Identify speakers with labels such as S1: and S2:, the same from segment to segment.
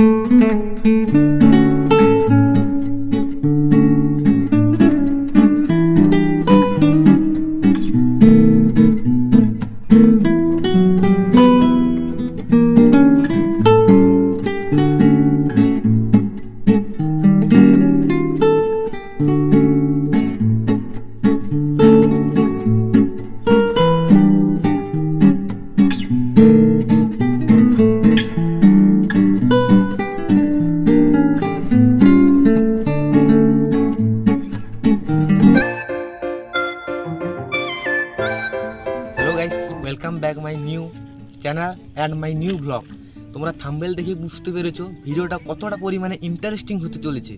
S1: Thank you. Welcome back my new channel and my new blog তোমরা thumbnail দেখে বুঝতে পেরেছ, ভিডিওটা কতটা পরিমাণে ইন্টারেস্টিং হতে চলেছে।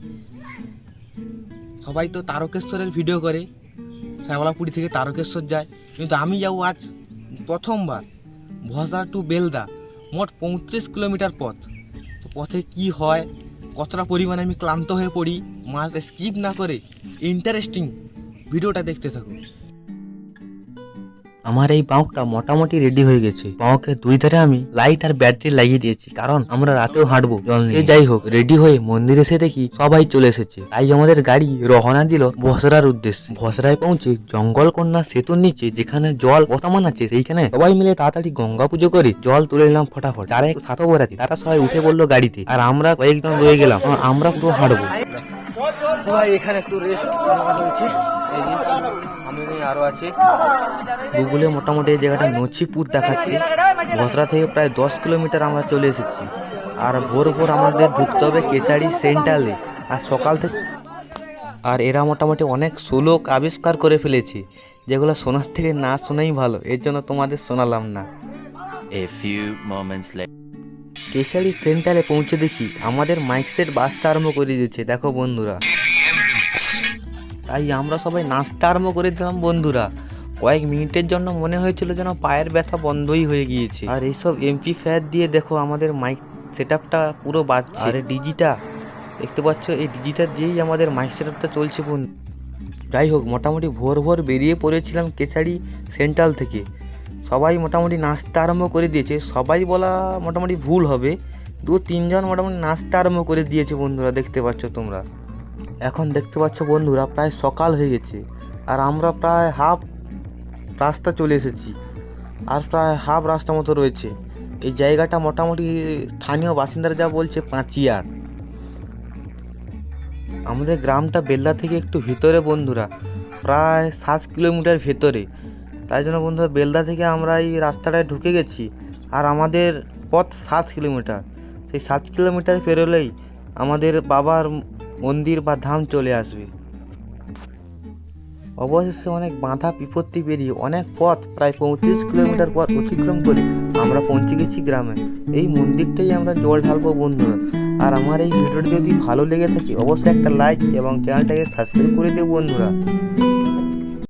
S1: সবাই তো তারকেশ্বরের ভিডিও করে, শ্যামলাপুরি থেকে তারকেশ্বর যায়। কিন্তু আমি যাব আজ প্রথমবার ভসা টু বেলদা, মোট পঁয়ত্রিশ কিলোমিটার পথ। পথে কি হয়, কতটা পরিমাণে আমি ক্লান্ত হয়ে পড়ি, মাছ স্কিপ না করে ইন্টারেস্টিং ভিডিওটা দেখতে থাকো আমার এই বাঁকটা মোটামুটি রেডি হয়ে গেছে। বাঁকের দুই ধারে আমি লাইট আর ব্যাটারি লাগিয়ে দিয়েছি কারণ আমরা রাতেও হাঁটবো। জল নিয়ে। যাই হোক রেডি হয়ে মন্দিরে এসে দেখি সবাই চলে এসেছে। তাই আমাদের গাড়ি রওনা দিল ভসরার উদ্দেশ্যে। ভসরায় পৌঁছে জঙ্গল কন্যা সেতুর নিচে যেখানে জল বর্তমান আছে সেইখানে সবাই মিলে তাড়াতাড়ি গঙ্গা পুজো করে জল তুলে নিলাম ফটাফট। যারা একটু সাথে তারা সবাই উঠে পড়ল গাড়িতে। আর আমরা কয়েকজন রয়ে গেলাম আমরা পুরো হাঁটবো।
S2: ভাই এখানে একটু রেস্ট হয়েছে। এই যে আমি আরও আছে।
S1: গুগলে মোটামুটি এই জায়গাটা নছিপুর দেখাচ্ছে। ভদ্রা থেকে প্রায় দশ কিলোমিটার আমরা চলে এসেছি। আর ভোর ভোর আমাদের ঢুকতে হবে কেচারি সেন্টারে আর সকাল থেকে আর এরা মোটামুটি অনেক শ্লোক আবিষ্কার করে ফেলেছে। যেগুলো শোনার থেকে না শোনাই ভালো। এর জন্য তোমাদের শোনালাম না।
S3: A few moments later.
S1: Kesari সেন্টারে পৌঁছে দেখি আমাদের মাইক সেট বাজতে আরম্ভ করে দিয়েছে, দেখো বন্ধুরা। তাই আমরা সবাই নাচতে আরম্ভ করে দিলাম বন্ধুরা। কয়েক মিনিটের জন্য মনে হয়েছিল যেন পায়ের ব্যথা বন্ধই হয়ে গিয়েছে। আর এইসব এমপি ফ্যাট দিয়ে দেখো আমাদের মাইক সেট পুরো বাজছে। আর ডিজিটা, দেখতে পাচ্ছ, এই ডিজিটা দিয়েই আমাদের মাইক সেট চলছে বন্ধু। যাই হোক, মোটামুটি ভোর ভোর বেরিয়ে পড়েছিলাম কেশারি সেন্ট্রাল থেকে। সবাই মোটামুটি নাচতে আরম্ভ করে দিয়েছে। সবাই বলা মোটামুটি ভুল হবে। দু তিনজন মোটামুটি নাচতে আরম্ভ করে দিয়েছে বন্ধুরা, দেখতে পাচ্ছ তোমরা। এখন দেখতে পাচ্ছ বন্ধুরা, প্রায় সকাল হয়ে গেছে। আর আমরা প্রায় হাফ রাস্তা চলে এসেছি। আর প্রায় হাফ রাস্তা মতো রয়েছে। এই জায়গাটা মোটামুটি স্থানীয় বাসিন্দারা যা বলছে, পাঁচিয়ার। আমাদের গ্রামটা বেল্লা থেকে একটু ভিতরে বন্ধুরা, প্রায় সাত কিলোমিটার ভেতরে। তাই জন্য বন্ধুরা বেলদা থেকে আমরা এই রাস্তাটায় ঢুকে গেছি। আর আমাদের পথ সাত কিলোমিটার। সেই সাত কিলোমিটার পেরোলেই আমাদের বাবার মন্দির বা ধাম চলে আসবে। অবশেষে অনেক বাধা বিপত্তি পেরিয়ে অনেক পথ প্রায় পঁয়ত্রিশ কিলোমিটার পথ অতিক্রম করে আমরা পৌঁছে গেছি গ্রামে। এই মন্দিরটাই আমরা জল ঢালবো বন্ধুরা। আর আমার এই ভিডিওটি যদি ভালো লেগে থাকে, অবশ্যই একটা লাইক এবং চ্যানেলটাকে সাবস্ক্রাইব করে দেবো বন্ধুরা।